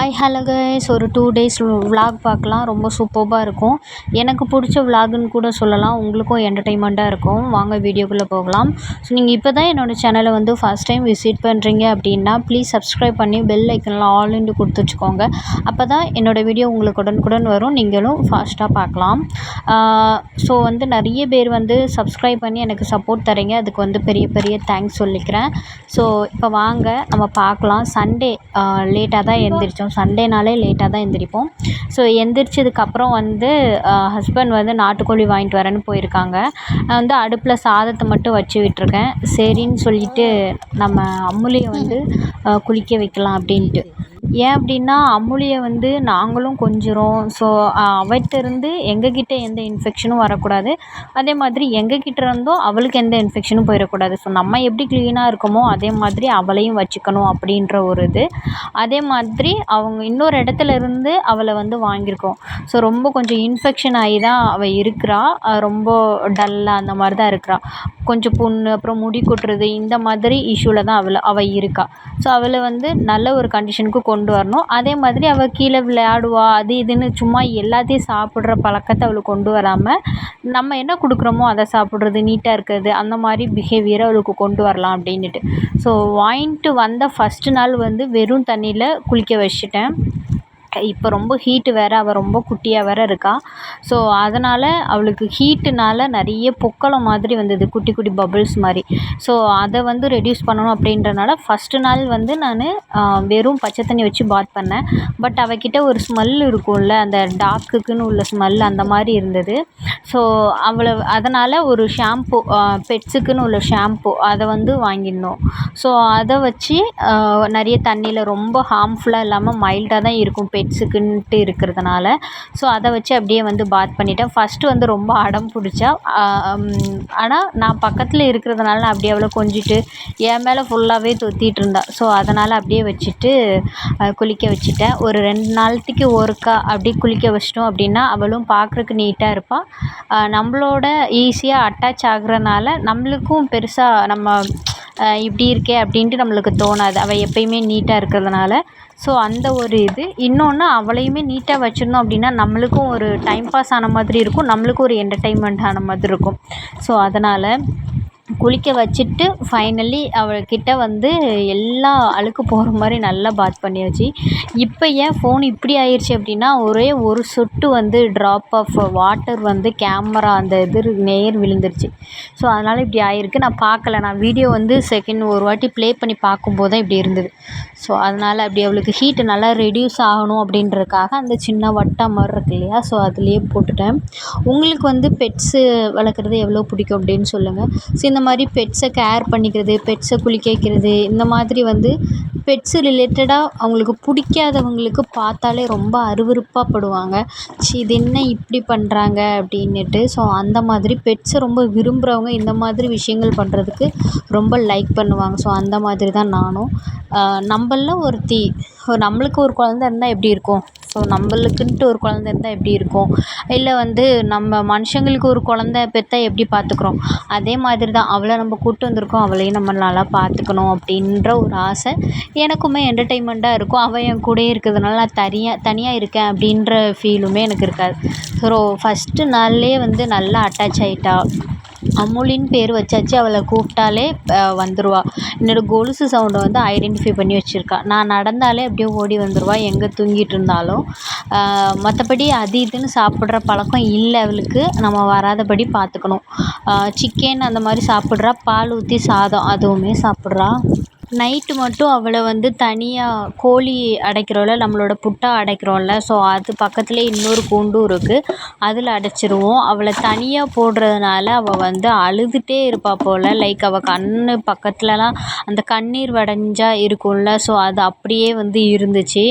Hi hello guys ஒரு two days vlog பார்க்கலாம். ரொம்ப சூப்பர்பாக இருக்கும். எனக்கு பிடிச்ச விலாகுன்னு கூட சொல்லலாம். உங்களுக்கும் என்டர்டெயின்மெண்ட்டாக இருக்கும். வாங்க வீடியோக்குள்ளே போகலாம். ஸோ நீங்கள் இப்போ தான் என்னோடய சேனலை வந்து ஃபஸ்ட் டைம் விசிட் பண்ணுறீங்க அப்படின்னா ப்ளீஸ் சப்ஸ்கிரைப் பண்ணி பெல் ஐக்கனில் ஆல்னு கொடுத்து வச்சுக்கோங்க. அப்போ தான் என்னோடய வீடியோ உங்களுக்கு உடனுக்குடன் வரும். நீங்களும் ஃபாஸ்ட்டாக பார்க்கலாம். ஸோ வந்து நிறைய பேர் வந்து சப்ஸ்கிரைப் பண்ணி எனக்கு சப்போர்ட் தரீங்க அதுக்கு வந்து பெரிய பெரிய தேங்க்ஸ் சொல்லிக்கிறேன். ஸோ இப்போ வாங்க நம்ம பார்க்கலாம். சண்டே லேட்டாக தான் எழுந்திரிச்சோம் சண்டேனாலே லேட்டாக தான் எந்திரிப்போம். ஸோ எந்திரிச்சதுக்கப்புறம் வந்து ஹஸ்பண்ட் வந்து நாட்டுக்கோழி வாங்கிட்டு வரேன்னு போயிருக்காங்க. நான் வந்து அடுப்பில் சாதத்தை மட்டும் வச்சு விட்டிருக்கேன். சரின்னு சொல்லிட்டு நம்ம அம்முலியை வந்து குளிக்க வைக்கலாம் அப்படின்ட்டு. ஏன் அப்படின்னா அம்முலியை வந்து நாங்களும் கொஞ்சுறோம். ஸோ அவகிட்டேருந்து எங்கக்கிட்ட எந்த இன்ஃபெக்ஷனும் வரக்கூடாது. அதே மாதிரி எங்ககிட்ட இருந்தோ அவளுக்கு எந்த இன்ஃபெக்ஷனும் போயிடக்கூடாது ஸோ நம்ம எப்படி க்ளீனாக இருக்கோமோ அதே மாதிரி அவளையும் வச்சுக்கணும் அப்படின்ற ஒரு இது. அதே மாதிரி அவங்க இன்னொரு இடத்துல இருந்து அவளை வந்து வாங்கியிருக்கோம். ஸோ ரொம்ப கொஞ்சம் இன்ஃபெக்ஷன் ஆகி தான் அவள் இருக்கிறா. ரொம்ப டல்லாக அந்த மாதிரி தான் இருக்கிறா. கொஞ்சம் புண்ணு அப்புறம் முடி கொட்டுறது இந்த மாதிரி இஷ்யூவில் தான் அவளை அவள் இருக்கா. ஸோ அவளை வந்து நல்ல ஒரு கண்டிஷனுக்கு கொண்டு கொண்டு வரணும். அதே மாதிரி அவள் கீழே விளையாடுவா அது இதுன்னு சும்மா எல்லாத்தையும் சாப்பிட்ற பழக்கத்தை அவளுக்கு கொண்டு வராமல் நம்ம என்ன கொடுக்குறோமோ அதை சாப்பிட்றது நீட்டாக இருக்கிறது அந்த மாதிரி பிஹேவியரை அவளுக்கு கொண்டு வரலாம் அப்படின்னுட்டு. ஸோ வாங்கிட்டு வந்த ஃபஸ்ட்டு நாள் வந்து வெறும் தண்ணியில் குளிக்க வச்சுட்டேன். இப்போ ரொம்ப ஹீட்டு வேறு அவள் ரொம்ப குட்டியாக வேறு இருக்கா. ஸோ அதனால் அவளுக்கு ஹீட்டுனால் நிறைய பொக்களம் மாதிரி வந்தது குட்டி குட்டி பபிள்ஸ் மாதிரி. ஸோ அதை வந்து ரெடியூஸ் பண்ணணும் அப்படின்றனால ஃபஸ்ட்டு நாள் வந்து நான் வெறும் பச்சை தண்ணி வச்சு பாத் பண்ணேன். பட் அவகிட்ட ஒரு ஸ்மெல் இருக்கும்ல அந்த டாக்குக்குன்னு உள்ள ஸ்மெல் அந்த மாதிரி இருந்தது. ஸோ அவளை அதனால் ஒரு ஷாம்பு பெட்ஸுக்குன்னு உள்ள ஷாம்பு அதை வந்து வாங்கியிருந்தோம் ஸோ அதை வச்சு நிறைய தண்ணியில் ரொம்ப ஹார்ம்ஃபுல்லாக இல்லாமல் மைல்டாக தான் இருக்கும் பெட்ஸுக்குன்ட்டு இருக்கிறதுனால. ஸோ அதை வச்சு அப்படியே வந்து பாத் பண்ணிட்டேன். ஃபஸ்ட்டு வந்து ரொம்ப அடம் பிடிச்சா ஆனால் நான் பக்கத்தில் இருக்கிறதுனால நான் அப்படியே அவளை கொஞ்சிட்டு என் மேலே ஃபுல்லாகவே தொத்திட்டு இருந்தா. ஸோ அதனால் அப்படியே வச்சுட்டு குளிக்க வச்சுட்டேன். ஒரு ரெண்டு நாளத்துக்கு ஒருக்கா அப்படி குளிக்க வச்சிட்டோம் அப்படின்னா அவளும் பார்க்குறக்கு நீட்டாக இருப்பாள் நம்மளோட ஈஸியாக அட்டாச் ஆகுறனால நம்மளுக்கும் பெருசாக நம்ம இப்படி இருக்கே அப்படின்ட்டு நம்மளுக்கு தோணாது. அவள் எப்பயுமே நீட்டாக இருக்கிறதுனால. ஸோ அந்த ஒரு இது. இன்னொன்று அவளையுமே நீட்டாக வச்சுருந்தோம் அப்படின்னா நம்மளுக்கும் ஒரு டைம் பாஸ் ஆன மாதிரி இருக்கும். நம்மளுக்கும் ஒரு என்டர்டைன்மெண்ட் ஆன மாதிரி இருக்கும். ஸோ அதனால் குளிக்க வச்சுட்டு ஃபைனலி அவள்கிட்ட வந்து எல்லா அழுக்கு போகிற மாதிரி நல்லா பாத் பண்ணியாச்சு. இப்போ ஏன் ஃபோன் இப்படி ஆயிடுச்சு அப்படின்னா ஒரே ஒரு சொட்டு வந்து ட்ராப் ஆஃப் வாட்டர் வந்து கேமரா அந்த இது நேர் விழுந்துருச்சு. ஸோ அதனால் இப்படி ஆயிருக்கு. நான் பார்க்கல. நான் வீடியோ வந்து செகண்ட் ஒரு வாட்டி ப்ளே பண்ணி பார்க்கும்போது தான் இப்படி இருந்தது. ஸோ அதனால் அப்படி அவளுக்கு ஹீட்டு நல்லா ரெடியூஸ் ஆகணும் அப்படின்றதுக்காக அந்த சின்ன வட்டம் மாதிரி இருக்கு இல்லையா? ஸோ அதுலேயே போட்டுட்டேன். உங்களுக்கு வந்து பெட்ஸு வளர்க்குறது எவ்வளோ பிடிக்கும் அப்படின்னு சொல்லுங்கள் ஸோ இந்த மாதிரி மாதிரி பெட்ஸை கேர் பண்ணிக்கிறது பெட்ஸை குளிக்க வைக்கிறது இந்த மாதிரி வந்து பெட்ஸு ரிலேட்டடாக அவங்களுக்கு பிடிக்காதவங்களுக்கு பார்த்தாலே ரொம்ப அருவருப்பாக படுவாங்க. சி இது என்ன இப்படி பண்ணுறாங்க அப்படின்னுட்டு. ஸோ அந்த மாதிரி பெட்ஸை ரொம்ப விரும்புகிறவங்க இந்த மாதிரி விஷயங்கள் பண்ணுறதுக்கு ரொம்ப லைக் பண்ணுவாங்க. ஸோ அந்த மாதிரி தான் நானும். நம்மள்ல ஒருத்தி நம்மளுக்கு ஒரு குழந்த இருந்தால் எப்படி இருக்கும்? ஸோ நம்மளுக்குன்ட்டு ஒரு குழந்த இருந்தால் எப்படி இருக்கும்? இல்லை வந்து நம்ம மனுஷங்களுக்கு ஒரு குழந்த பெற்றா எப்படி பார்த்துக்குறோம் அதே மாதிரி தான் அவளை நம்ம கூப்பிட்டு வந்திருக்கோம். அவளையும் நம்ம நல்லா பார்த்துக்கணும் அப்படின்ற ஒரு ஆசை எனக்குமே என்டர்டெயின்மெண்ட்டாக இருக்கும். அவள் என் கூடயே இருக்கிறதுனால நான் தனியாக தனியாக இருக்கேன் அப்படின்ற ஃபீலுமே எனக்கு இருக்காது. ஸோ ஃபஸ்ட்டு நாள்லேயே வந்து நல்லா அட்டாச் ஆகிட்டா அமுலின்னு பேர் வச்சாச்சு அவளை கூப்பிட்டாலே வந்துடுவா என்னோடய கொலுசு சவுண்டை வந்து ஐடென்டிஃபை பண்ணி வச்சுருக்கா. நான் நடந்தாலே அப்படியே ஓடி வந்துடுவா எங்கே தூங்கிட்டு இருந்தாலும். மற்றபடி அது இதுன்னு சாப்பிட்ற பழக்கம் இல்லை அவளுக்கு. நம்ம வராதபடி பார்த்துக்கணும் சிக்கன் அந்த மாதிரி சாப்பிட்றா பால் ஊற்றி சாதம் அதுவுமே சாப்பிட்றா. நைட்டு மட்டும் அவளை வந்து தனியாக கோழி அடைக்கிறோம்ல நம்மளோட புட்டா அடைக்கிறோம்ல. ஸோ அது பக்கத்துலேயே இன்னொரு கூண்டும் இருக்குது அதில் அடைச்சிருவோம். அவளை தனியாக போடுறதுனால அவள் வந்து அழுதுகிட்டே இருப்பாள் போல். லைக் அவள் கண் பக்கத்துலலாம் அந்த கண்ணீர் வடிஞ்சா இருக்கும்ல. ஸோ அது அப்படியே வந்து இருந்துச்சு.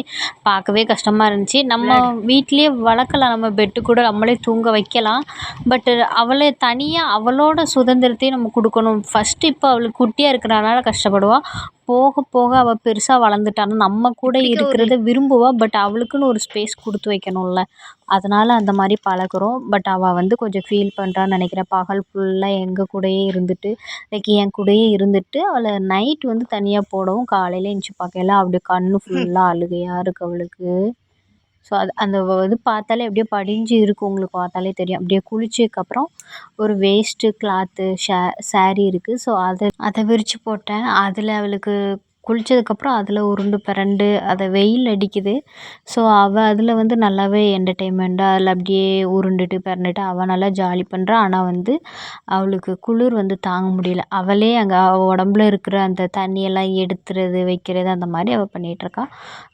பார்க்கவே கஷ்டமாக இருந்துச்சு. நம்ம வீட்டிலேயே வளர்க்கலாம். நம்ம பெட்டு கூட நம்மளே தூங்க வைக்கலாம். பட்டு அவளை தனியாக அவளோட சுதந்திரத்தையும் நம்ம கொடுக்கணும். ஃபஸ்ட்டு இப்போ அவளுக்கு குட்டியாக இருக்கிறனால கஷ்டப்படுவாள் போக போக அவள் பெருசாக வளர்ந்துட்டான்னா நம்ம கூட இருக்கிறத விரும்புவாள் பட் அவளுக்குன்னு ஒரு ஸ்பேஸ் கொடுத்து வைக்கணும்ல. அதனால் அந்த மாதிரி பழகுறோம். பட் அவள் வந்து கொஞ்சம் ஃபீல் பண்ணுறான்னு நினைக்கிறேன். பகல் ஃபுல்லாக எங்கள் கூடயே இருந்துட்டு லைக் என் கூடயே இருந்துட்டு அவளை நைட் வந்து தனியாக போடவும் காலையில் எந்திச்சி பார்க்கையில அப்படியே கண் ஃபுல்லாக அழுகையாக இருக்குது அவளுக்கு. ஸோ அது அந்த இது பார்த்தாலே அப்படியே படிஞ்சு இருக்கும் உங்களுக்கு பார்த்தாலே தெரியும். அப்படியே குளிச்சதுக்கப்புறம் ஒரு வேஸ்ட்டு கிளாத்து ஷே ஸாரீ இருக்குது ஸோ அதை அதை விரித்து போட்டேன். அதில் அவளுக்கு குளித்ததுக்கப்புறம் அதில் உருண்டு பிரண்டு அதை வெயில் அடிக்குது. ஸோ அவள் அதில் வந்து நல்லாவே என்டர்டெயின்மெண்ட்டாக அதில் அப்படியே உருண்டுட்டு பிரண்டுட்டு அவள் நல்லா ஜாலி பண்ணுறா ஆனால் வந்து அவளுக்கு குளிர் வந்து தாங்க முடியல. அவளே அங்கே அவள் உடம்புல இருக்கிற அந்த தண்ணியெல்லாம் எடுத்துறது வைக்கிறது அந்த மாதிரி அவள் பண்ணிகிட்ருக்கா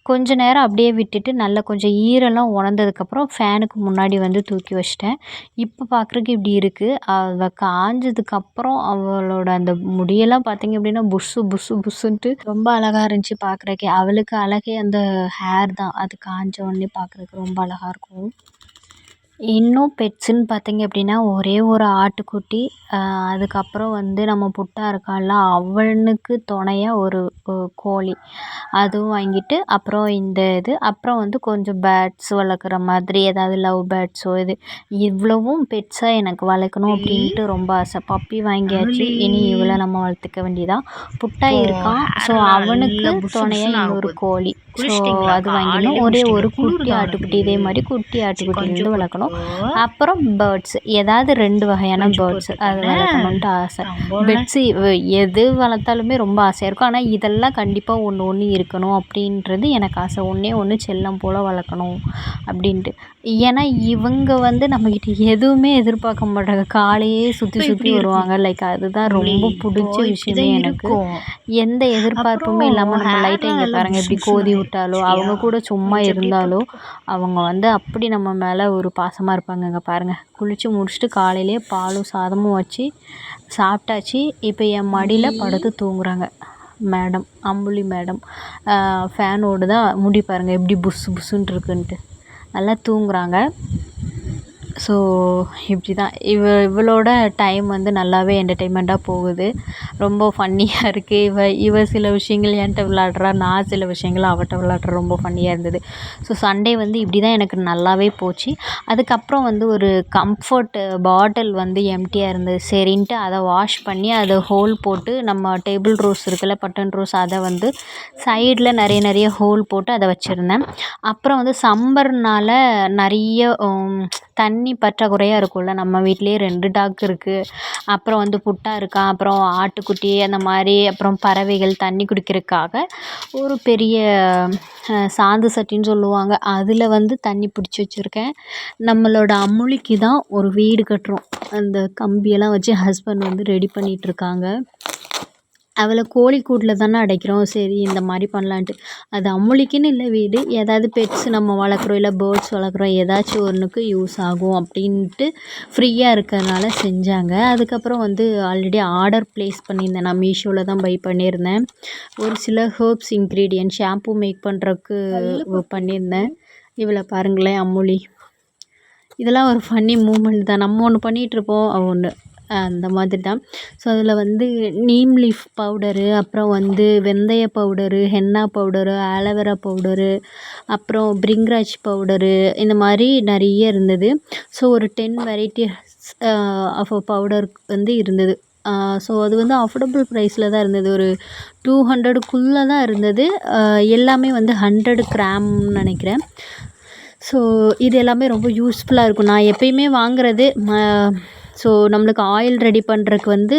கொஞ்ச நேரம் அப்படியே விட்டுட்டு நல்லா கொஞ்சம் ஈரம்லாம் உணர்ந்ததுக்கப்புறம் ஃபேனுக்கு முன்னாடி வந்து தூக்கி வச்சிட்டேன். இப்போ பார்க்குறக்கு இப்படி இருக்குது அவள் காஞ்சதுக்கப்புறம் அவளோட அந்த முடியெல்லாம் பார்த்தீங்க அப்படின்னா புஸ்ஸு புஸ்ஸு புஸ்ஸுன்ட்டு ரொம்ப அழகாக இருந்துச்சு பார்க்குறக்கே அவளுக்கு அழகே அந்த ஹேர் தான். அது காஞ்ச உடனே பார்க்குறக்கு ரொம்ப அழகாக இருக்கும். இன்னும் பெட்ஸுன்னு பார்த்தீங்க அப்படின்னா ஒரே ஒரு ஆட்டுக்குட்டி அதுக்கப்புறம் வந்து நம்ம புட்டா இருக்கான்ல அவனுக்கு துணையாக ஒரு கோழி. அதுவும் வாங்கிட்டு அப்புறம் இந்த இது அப்புறம் வந்து கொஞ்சம் பேர்ட்ஸ் வளர்க்குற மாதிரி ஏதாவது லவ் பேர்ட்ஸோ இது இவ்வளவும் பெட்ஸாக எனக்கு வளர்க்கணும் அப்படின்ட்டு ரொம்ப ஆசை. பப்பி வாங்கியாச்சு இனி இவ்வளோ நம்ம வளர்த்துக்க வேண்டியதான் புட்டா இருக்கான் ஸோ அவனுக்கு துணையாக இன்னொரு கோழி. ஸோ அது வாங்கிடணும் ஒரே ஒரு குட்டி ஆட்டுக்குட்டி இதே மாதிரி குட்டி ஆட்டுக்குட்டி வந்து வளர்க்கணும். அப்புறம் பேர்ட்ஸ் ஏதாவது ரெண்டு வகையான பேர்ட்ஸ் அது வளர்க்கணுன்ட்டு ஆசை. பெட்ஸு எது வளர்த்தாலுமே ரொம்ப ஆசையாக இருக்கும். ஆனால் இதெல்லாம் கண்டிப்பாக ஒன்று ஒன்று இருக்கணும் அப்படின்றது எனக்கு ஆசை. ஒன்றே ஒன்று செல்லம் போல் வளர்க்கணும் அப்படின்ட்டு. ஏன்னா இவங்க வந்து நம்மக்கிட்ட எதுவுமே எதிர்பார்க்க மாட்டாங்க. காலையே சுற்றி சுற்றி வருவாங்க. லைக் அதுதான் ரொம்ப பிடிச்ச விஷயமே எனக்கு. எந்த எதிர்பார்ப்புமே இல்லாமல் நம்ம லைட்டாக இங்கே பாருங்கள் எப்படி கோதி விட்டாலோ அவங்க கூட சும்மா இருந்தாலோ அவங்க வந்து அப்படி நம்ம மேலே ஒரு பாசமாக இருப்பாங்க இருப்பாங்கங்க பாருங்கள் குளித்து முடிச்சுட்டு காலையிலே பாலும் சாதமும் வச்சு சாப்பிட்டாச்சு. இப்போ என் மடியில் படுத்து தூங்குறாங்க. மேடம் அம்புலி மேடம் ஃபேனோடு தான் முடி பாருங்கள் எப்படி புஸ் புஸ்ஸுன்ட்டு இருக்குன்ட்டு. நல்லா தூங்குறாங்க. ஸோ இப்படி தான் இவ இவளோட டைம் வந்து நல்லாவே என்டர்டெயின்மெண்ட்டாக போகுது. ரொம்ப ஃபன்னியாக இருக்குது இவ இவ சில விஷயங்கள் என்கிட்ட விளாட்றா நான் சில விஷயங்கள் அவட்ட விளாட்றேன் ரொம்ப ஃபன்னியாக இருந்தது. ஸோ சண்டே வந்து இப்படி தான் எனக்கு நல்லாவே போச்சு. அதுக்கப்புறம் வந்து ஒரு கம்ஃபர்ட் பாட்டில் வந்து எம்டியாக இருந்தது. சரின்ட்டு அதை வாஷ் பண்ணி அதை ஹோல் போட்டு நம்ம டேபிள் ரோஸ் இருக்குல்ல பட்டன் ரோஸ் அதை வந்து சைடில் நிறைய நிறைய ஹோல் போட்டு அதை வச்சுருந்தேன். அப்புறம் வந்து சம்மர்னால் நிறைய தண்ணி தண்ணி பற்றாக்குறையாக இருக்கும்ல. நம்ம வீட்டிலேயே ரெண்டு டாக் இருக்குது அப்புறம் வந்து புட்டா இருக்கான் அப்புறம் ஆட்டுக்குட்டி அந்த மாதிரி அப்புறம் பறவைகள் தண்ணி குடிக்கிறதுக்காக ஒரு பெரிய சாந்து சட்டின்னு சொல்லுவாங்க. அதில் வந்து தண்ணி பிடிச்சி வச்சுருக்கேன். நம்மளோட அம்முலிக்கு தான் ஒரு வீடு கட்டுறோம். அந்த கம்பியெல்லாம் வச்சு ஹஸ்பண்ட் வந்து ரெடி பண்ணிகிட்ருக்காங்க அவளை கோழிக்கூட்டில் தானே அடைக்கிறோம். சரி இந்த மாதிரி பண்ணலான்ட்டு. அது அம்முலிக்குன்னு இல்லை வீடு. ஏதாவது பெட்ஸ் நம்ம வளர்க்குறோம் இல்லை பேர்ட்ஸ் வளர்க்குறோம் ஏதாச்சும் ஒன்றுக்கு யூஸ் ஆகும் அப்படின்ட்டு ஃப்ரீயாக இருக்கிறதுனால செஞ்சாங்க. அதுக்கப்புறம் வந்து ஆல்ரெடி ஆர்டர் ப்ளேஸ் பண்ணியிருந்தேன். நான் மீஷோவில் தான் பை பண்ணியிருந்தேன். ஒரு சில ஹேர்ப்ஸ் இன்க்ரீடியன்ட் ஷாம்பு மேக் பண்ணுறதுக்கு பண்ணியிருந்தேன். இவளை பாருங்களேன் அம்முலி இதெல்லாம் ஒரு ஃபன்னி மூமெண்ட் தான். நம்ம ஒன்று பண்ணிகிட்ருப்போம் அவள் ஒன்று அந்த மாதிரி தான் ஸோ அதில் வந்து நீம் லீஃப் பவுடரு அப்புறம் வந்து வெந்தய powder henna powder aloe vera powder அப்புறம் பிரிங்ராஜ் பவுடரு இந்த மாதிரி நிறைய இருந்தது. ஸோ ஒரு டென் வெரைட்டிஸ் ஆஃப் பவுடர் வந்து இருந்தது. ஸோ அது வந்து அஃபோர்டபுள் ப்ரைஸில் தான் இருந்தது. ஒரு டூ ஹண்ட்ரடுக்குள்ளே தான் இருந்தது. எல்லாமே வந்து ஹண்ட்ரட் கிராம்னு நினைக்கிறேன். ஸோ இது எல்லாமே ரொம்ப யூஸ்ஃபுல்லாக இருக்கும். நான் எப்பயுமே வாங்குறது ம ஸோ நம்மளுக்கு ஆயில் ரெடி பண்ணுறக்கு வந்து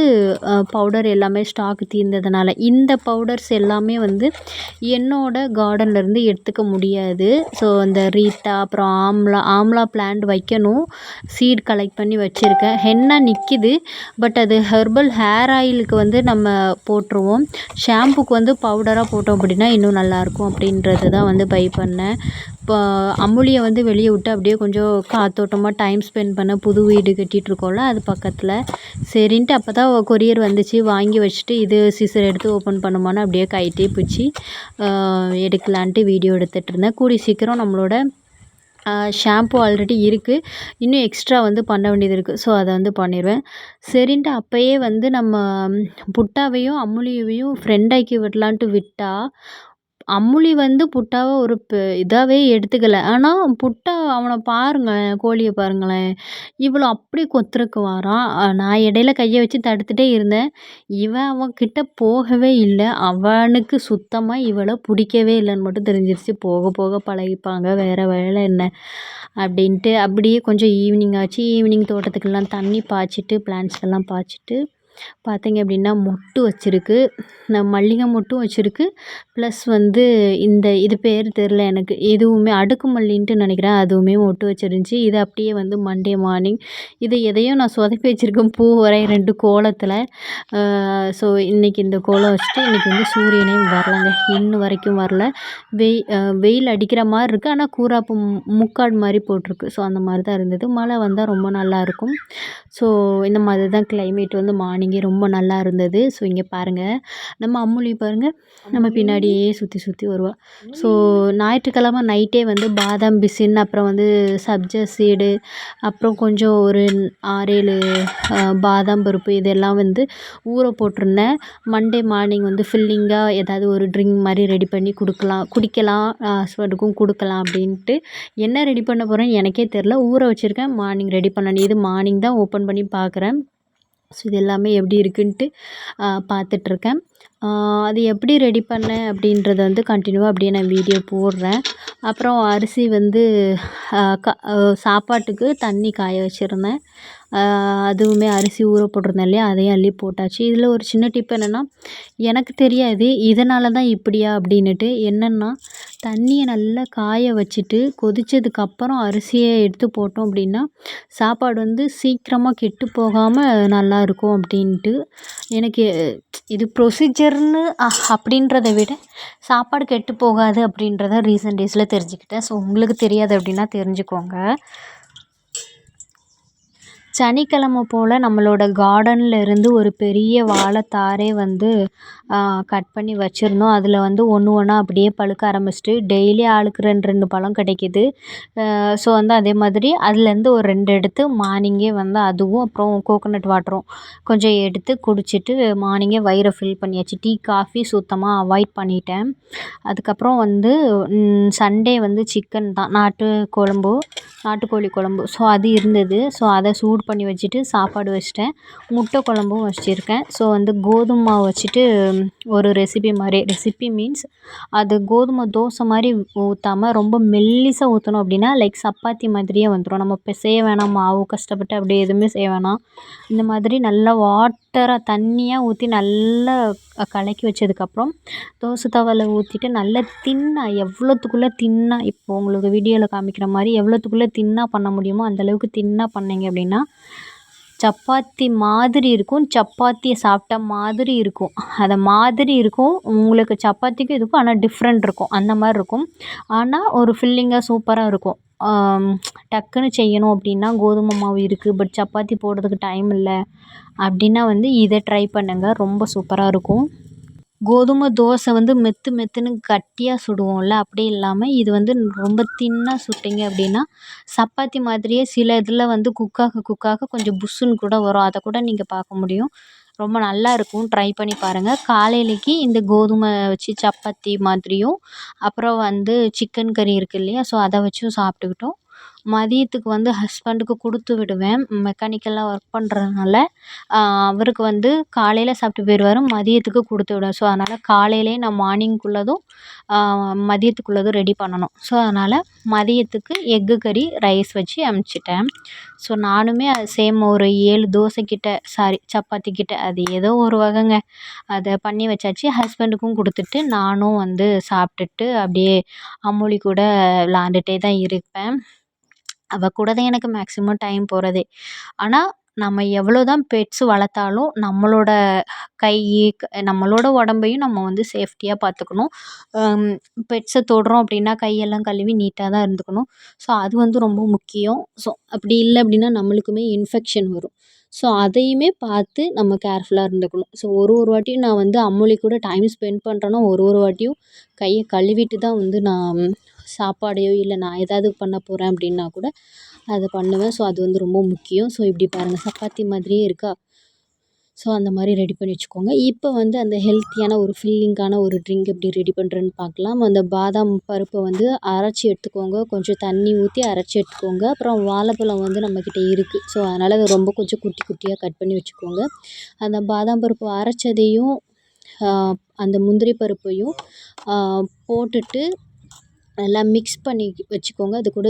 பவுடர் எல்லாமே ஸ்டாக் தீர்ந்ததுனால இந்த பவுடர்ஸ் எல்லாமே வந்து என்னோடய கார்டன்லேருந்து எடுத்துக்க முடியாது. ஸோ அந்த ரீத்தா அப்புறம் ஆம்லா ஆம்லா பிளான்ட் வைக்கணும். சீட் கலெக்ட் பண்ணி வச்சுருக்கேன். ஹென்னா நிற்கிது பட் அது ஹெர்பல் ஹேர் ஆயிலுக்கு வந்து நம்ம போட்டுருவோம். ஷாம்புக்கு வந்து பவுடராக போட்டோம் அப்படின்னா இன்னும் நல்லாயிருக்கும் அப்படின்றது தான் வந்து பை பண்ணேன். இப்போ அமுலியை வந்து வெளியே விட்டு அப்படியே கொஞ்சம் காத்தோட்டமாக டைம் ஸ்பெண்ட் பண்ண புது வீடு கட்டிகிட்ருக்கோம்ல அது பக்கத்தில். சரின்ட்டு அப்போ தான் கொரியர் வந்துச்சு வாங்கி வச்சுட்டு இது சிசர் எடுத்து ஓப்பன் பண்ணுமான்னு அப்படியே கைட்டே பிடிச்சி எடுக்கலான்ட்டு வீடியோ எடுத்துகிட்ருந்தேன் கூடி சீக்கிரம் நம்மளோட ஷாம்பு ஆல்ரெடி இருக்குது இன்னும் எக்ஸ்ட்ரா வந்து பண்ண வேண்டியது இருக்குது ஸோ அதை வந்து பண்ணிடுவேன். சரின்ட்டு அப்போயே வந்து நம்ம புட்டாவையும் அம்முலியையும் ஃப்ரெண்டாக்கி விடலான்ட்டு விட்டால் அம்முலி வந்து புட்டாவை ஒரு பெ இதாகவே எடுத்துக்கல. ஆனால் புட்டா அவனை பாருங்களேன் கோழியை பாருங்களேன். இவ்வளோ அப்படி கொத்துறக்கு வாரான் நான் இடையில கையை வச்சு தடுத்துட்டே இருந்தேன். இவன் அவன் கிட்ட போகவே இல்லை. அவனுக்கு சுத்தமாக இவளை பிடிக்கவே இல்லைன்னு மட்டும் தெரிஞ்சிருச்சு. போக போக பழகிப்பாங்க. வேறு வேலை என்ன அப்படின்ட்டு. அப்படியே கொஞ்சம் ஈவினிங் ஆச்சு. ஈவினிங் தோட்டத்துக்கெல்லாம் தண்ணி பாய்ச்சிட்டு பிளான்ட்ஸ் எல்லாம் பாய்ச்சிட்டு பார்த்தீங்க அப்படின்னா மொட்டு வச்சுருக்கு. நான் மல்லிகை மொட்டும் வச்சுருக்கு. ப்ளஸ் வந்து இந்த இது பேர் தெரில எனக்கு. இதுவுமே அடுக்கு மல்லின்ட்டு நினைக்கிறேன். அதுவுமே மொட்டு வச்சிருந்துச்சி. இதை அப்படியே வந்து மண்டே மார்னிங். இது எதையும் நான் சொதப்பி வச்சுருக்கேன். பூ வரை ரெண்டு கோலத்தில். ஸோ இன்றைக்கி இந்த கோலம் வச்சுட்டு இன்றைக்கி வந்து சூரியனையும் வரலங்க. இன்னும் வரைக்கும் வரல. வெய் வெயில் அடிக்கிற மாதிரி இருக்குது ஆனால் கூறாப்பு முக்காடு மாதிரி போட்டிருக்கு. ஸோ அந்த மாதிரி தான் இருந்தது. மழை வந்தால் ரொம்ப நல்லாயிருக்கும் ஸோ இந்த மாதிரி தான் கிளைமேட் வந்து மார்னிங். மார்னிங்கே ரொம்ப நல்லா இருந்தது. ஸோ இங்கே பாருங்கள் நம்ம அம்முலி பாருங்கள் நம்ம பின்னாடியே சுற்றி சுற்றி வருவாள் ஸோ ஞாயிற்றுக்கிழம நைட்டே வந்து பாதாம் பிசின் அப்புறம் வந்து சப்ஜா சீடு அப்புறம் கொஞ்சம் ஒரு ஆறேழு பாதாம் பருப்பு இதெல்லாம் வந்து ஊற போட்டிருந்தேன். மண்டே மார்னிங் வந்து ஃபில்லிங்காக ஏதாவது ஒரு ட்ரிங்க் மாதிரி ரெடி பண்ணி கொடுக்கலாம். குடிக்கலாம் ஹஸ்பண்டுக்கும் கொடுக்கலாம் அப்படின்ட்டு என்ன ரெடி பண்ண போகிறேன்னு எனக்கே தெரில ஊற வச்சுருக்கேன். மார்னிங் ரெடி பண்ணணும் இது மார்னிங் தான் ஓப்பன் பண்ணி பார்க்குறேன் ஸோ இது எல்லாமே எப்படி இருக்குன்ட்டு பார்த்துட்ருக்கேன். அது எப்படி ரெடி பண்ணேன் அப்படின்றத வந்து கண்டினியூவாக அப்படியே நான் வீடியோ போடுறேன். அப்புறம் அரிசி வந்து க சாப்பாட்டுக்கு தண்ணி காய வச்சுருந்தேன். அதுவுமே அரிசி ஊற போட்டிருந்தேன் இல்லையா? அதையும் அள்ளி போட்டாச்சு. இதில் ஒரு சின்ன டிப் என்னென்னா எனக்கு தெரியாது இதனால தான் இப்படியா அப்படின்னுட்டு என்னென்னா தண்ணியை நல்லா காய வச்சுட்டு கொதித்ததுக்கப்புறம் அரிசியை எடுத்து போட்டோம் அப்படின்னா சாப்பாடு வந்து சீக்கிரமாக கெட்டு போகாமல் நல்லாயிருக்கும் அப்படின்ட்டு. எனக்கு இது ப்ரொசீஜர்னு அப்படின்றத விட சாப்பாடு கெட்டு போகாது அப்படின்றத ரீசன்ட் டேஸில் தெரிஞ்சுக்கிட்டேன். ஸோ உங்களுக்கு தெரியாது அப்படின்னா தெரிஞ்சுக்கோங்க. சனிக்கிழமை போல் நம்மளோட கார்டனில் இருந்து ஒரு பெரிய வாழைத்தாரே வந்து கட் பண்ணி வச்சுருந்தோம். அதில் வந்து ஒன்று ஒன்றா அப்படியே பழுக்க ஆரம்பிச்சிட்டு டெய்லி ஆளுக்கு ரெண்டு ரெண்டு பழம் கிடைக்கிது. ஸோ வந்து அதே மாதிரி அதுலேருந்து ஒரு ரெண்டு எடுத்து மார்னிங்கே வந்து அதுவும் அப்புறம் கோகோனட் வாட்டரும் கொஞ்சம் எடுத்து குடிச்சிட்டு மார்னிங்கே வயிறை ஃபில் பண்ணியாச்சு. டீ காஃபி சுத்தமாக அவாய்ட் பண்ணிட்டேன். அதுக்கப்புறம் வந்து சண்டே வந்து சிக்கன் தான். நாட்டு குழம்பு நாட்டுக்கோழி குழம்பு. ஸோ அது இருந்தது. ஸோ அதை சூடு பண்ணி வச்சுட்டு சாப்பாடு வச்சிட்டேன். முட்டை குழம்பும் வச்சுருக்கேன். ஸோ வந்து கோதுமை மாவு வச்சுட்டு ஒரு ரெசிபி மாதிரி ரெசிபி மீன்ஸ் அது கோதுமை தோசை மாதிரி ஊற்றாம ரொம்ப மெல்லிசாக ஊற்றணும் அப்படின்னா லைக் சப்பாத்தி மாதிரியே வந்துடும் நம்ம இப்போ செய்ய வேணாம் மாவு கஷ்டப்பட்டு அப்படியே எதுவுமே செய்ய வேணாம். இந்த மாதிரி நல்லா வாட் வாட்டராக தண்ணியாக ஊற்றி நல்லா கலக்கி வச்சதுக்கப்புறம் தோசை தவாவில் ஊற்றிட்டு நல்லா தின்னாக எவ்வளோத்துக்குள்ளே தின்னாக இப்போது உங்களுக்கு வீடியோவில் காமிக்கிற மாதிரி எவ்வளோத்துக்குள்ளே தின்னாக பண்ண முடியுமோ அந்தளவுக்கு தின்னாக பண்ணிங்க அப்படின்னா சப்பாத்தி மாதிரி இருக்கும் சப்பாத்தியை சாப்பிட்ட மாதிரி இருக்கும். அதை மாதிரி இருக்கும் உங்களுக்கு சப்பாத்திக்கும் இதுக்கும் ஆனால் டிஃப்ரெண்ட் இருக்கும். அந்த மாதிரி இருக்கும். ஆனால் ஒரு ஃபில்லிங்காக சூப்பராக இருக்கும். டக்குன்னு செய்யணும் அப்படின்னா கோதுமை மாவு இருக்குது பட் சப்பாத்தி போடுறதுக்கு டைம் இல்லை. அப்படின்னா வந்து இதை ட்ரை பண்ணுங்கள் ரொம்ப சூப்பராக இருக்கும். கோதுமை தோசை வந்து மெத்து மெத்துன்னு கட்டியாக சுடுவோம்ல அப்படி இல்லாமல் இது வந்து ரொம்ப தின்னாக சுட்டிங்க அப்படின்னா சப்பாத்தி மாதிரியே சில இதில் வந்து குக்காக குக்காக கொஞ்சம் புஸ்ஸுன்னு கூட வரும். அதை கூட நீங்கள் பார்க்க முடியும். ரொம்ப நல்லா இருக்கும் ட்ரை பண்ணி பாருங்கள் காலையிலைக்கு இந்த கோதுமை வச்சு சப்பாத்தி மாதிரியும் அப்புறம் வந்து சிக்கன் கறி இருக்குது இல்லையா ஸோ அதை வச்சும் சாப்பிட்டுக்கிட்டோம். மதியத்துக்கு வந்து ஹஸ்பண்டுக்கு கொடுத்து விடுவேன். மெக்கானிக்கலாக ஒர்க் பண்ணுறதுனால அவருக்கு வந்து காலையில் சாப்பிட்டு போயிடுவாரு மதியத்துக்கு கொடுத்து விடுவேன் ஸோ அதனால் காலையிலேயே நான் மார்னிங்குள்ளதும் மதியத்துக்குள்ளதும் ரெடி பண்ணணும். ஸோ அதனால் மதியத்துக்கு எக்கு கறி ரைஸ் வச்சு அனுப்பிச்சிட்டேன் ஸோ நானுமே அது சேம் ஒரு ஏழு தோசை சாரி சப்பாத்தி கிட்ட அது ஏதோ ஒரு வகைங்க. அதை பண்ணி வச்சாச்சு. ஹஸ்பண்டுக்கும் கொடுத்துட்டு நானும் வந்து சாப்பிட்டுட்டு அப்படியே அம்மூலி கூட விளாண்டுட்டே தான் இருப்பேன். அவள் கூட தான் எனக்கு மேக்ஸிமம் டைம் போகிறதே ஆனால் நம்ம எவ்வளோ தான் பெட்ஸ் வளர்த்தாலும் நம்மளோட கை நம்மளோட உடம்பையும் நம்ம வந்து சேஃப்டியாக பார்த்துக்கணும். பெட்ஸை தொடுறோம் அப்படின்னா கையெல்லாம் கழுவி நீட்டாக தான் இருந்துக்கணும். ஸோ அது வந்து ரொம்ப முக்கியம். ஸோ அப்படி இல்லை அப்படின்னா நம்மளுக்குமே இன்ஃபெக்ஷன் வரும். ஸோ அதையுமே பார்த்து நம்ம கேர்ஃபுல்லாக இருந்துக்கணும். ஸோ ஒரு ஒரு வாட்டியும் நான் வந்து அம்மொழி கூட டைம் ஸ்பெண்ட் பண்ணுறேன்னா ஒரு ஒரு வாட்டியும் கையை கழுவிட்டு தான் வந்து நான் சாப்பாடையோ இல்லை நான் ஏதாவது பண்ண போகிறேன் அப்படின்னா கூட அதை பண்ணுவேன். ஸோ அது வந்து ரொம்ப முக்கியம். ஸோ இப்படி பாருங்கள் சப்பாத்தி மாதிரியே இருக்கா? ஸோ அந்த மாதிரி ரெடி பண்ணி வச்சுக்கோங்க. இப்போ வந்து அந்த ஹெல்த்தியான ஒரு ஃபில்லிங்கான ஒரு ட்ரிங்க் எப்படி ரெடி பண்ணுறேன்னு பார்க்கலாம். அந்த பாதாம் பருப்பை வந்து அரைச்சி எடுத்துக்கோங்க. கொஞ்சம் தண்ணி ஊற்றி அரைச்சி எடுத்துக்கோங்க. அப்புறம் வாழைப்பழம் வந்து நம்மக்கிட்ட இருக்குது ஸோ அதனால் அதை ரொம்ப கொஞ்சம் குட்டி குட்டியாக கட் பண்ணி வச்சுக்கோங்க. அந்த பாதாம் பருப்பு அரைச்சதையும் அந்த முந்திரி பருப்பையும் போட்டுட்டு நல்லா மிக்ஸ் பண்ணி வச்சுக்கோங்க. அது கூட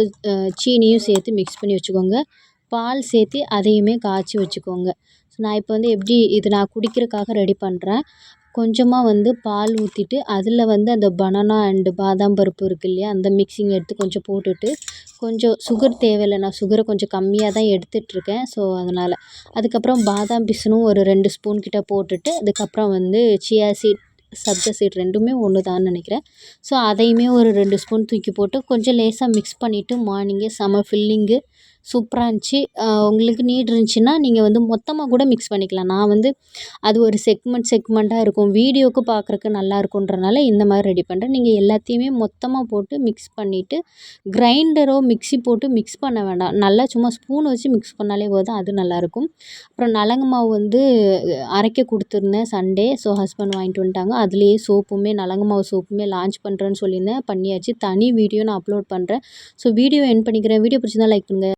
சீனியும் சேர்த்து மிக்ஸ் பண்ணி வச்சுக்கோங்க. பால் சேர்த்து அதையுமே காய்ச்சி வச்சுக்கோங்க. ஸோ நான் இப்போ வந்து எப்படி இது நான் குடிக்கிறதுக்காக ரெடி பண்ணுறேன் கொஞ்சமாக வந்து பால் ஊற்றிட்டு அதில் வந்து அந்த பனானா அண்டு பாதாம் பருப்பு இருக்குது இல்லையா அந்த மிக்ஸிங் எடுத்து கொஞ்சம் போட்டுட்டு கொஞ்சம் சுகர் தேவையில்லை. நான் சுகரை கொஞ்சம் கம்மியாக தான் எடுத்துகிட்ருக்கேன் ஸோ அதனால். அதுக்கப்புறம் பாதாம் பிசினும் ஒரு ரெண்டு ஸ்பூன் கிட்ட போட்டுட்டு அதுக்கப்புறம் வந்து சியா சீட் சப்ஜா சீட் ரெண்டுமே ஒன்று தான் நினைக்கிறேன். ஸோ அதையுமே ஒரு ரெண்டு ஸ்பூன் தூக்கி போட்டு கொஞ்சம் லேசாக மிக்ஸ் பண்ணிவிட்டு மார்னிங்கே செம ஃபில்லிங்கு சூப்பராக இருந்துச்சு. உங்களுக்கு நீட் இருந்துச்சுன்னா நீங்கள் வந்து மொத்தமாக கூட மிக்ஸ் பண்ணிக்கலாம். நான் வந்து அது ஒரு செக்மெண்ட் செக்மெண்ட்டாக இருக்கும். வீடியோவுக்கு பார்க்குறக்கு நல்லா இருக்குன்றனால இந்த மாதிரி ரெடி பண்ணுறேன் நீங்கள் எல்லாத்தையுமே மொத்தமாக போட்டு மிக்ஸ் பண்ணிவிட்டு கிரைண்டரோ மிக்ஸி போட்டு மிக்ஸ் பண்ண வேண்டாம். நல்லா சும்மா ஸ்பூன் வச்சு மிக்ஸ் பண்ணாலே போதும் அது நல்லாயிருக்கும் அப்புறம் நலங்கு மாவு வந்து அரைக்க கொடுத்துருந்தேன் சண்டே ஸோ ஹஸ்பண்ட் வாங்கிட்டு வந்துட்டாங்க. அதுலேயே சோப்புமே நலங்கு மாவு சோப்புமே லான்ச் பண்ணுறேன்னு சொல்லியிருந்தேன். பண்ணியாச்சு. தனி வீடியோ நான் அப்லோட் பண்ணுறேன் ஸோ வீடியோ என் பண்ணிக்கிறேன். வீடியோ பிடிச்சிருந்தா லைக் பண்ணுங்கள்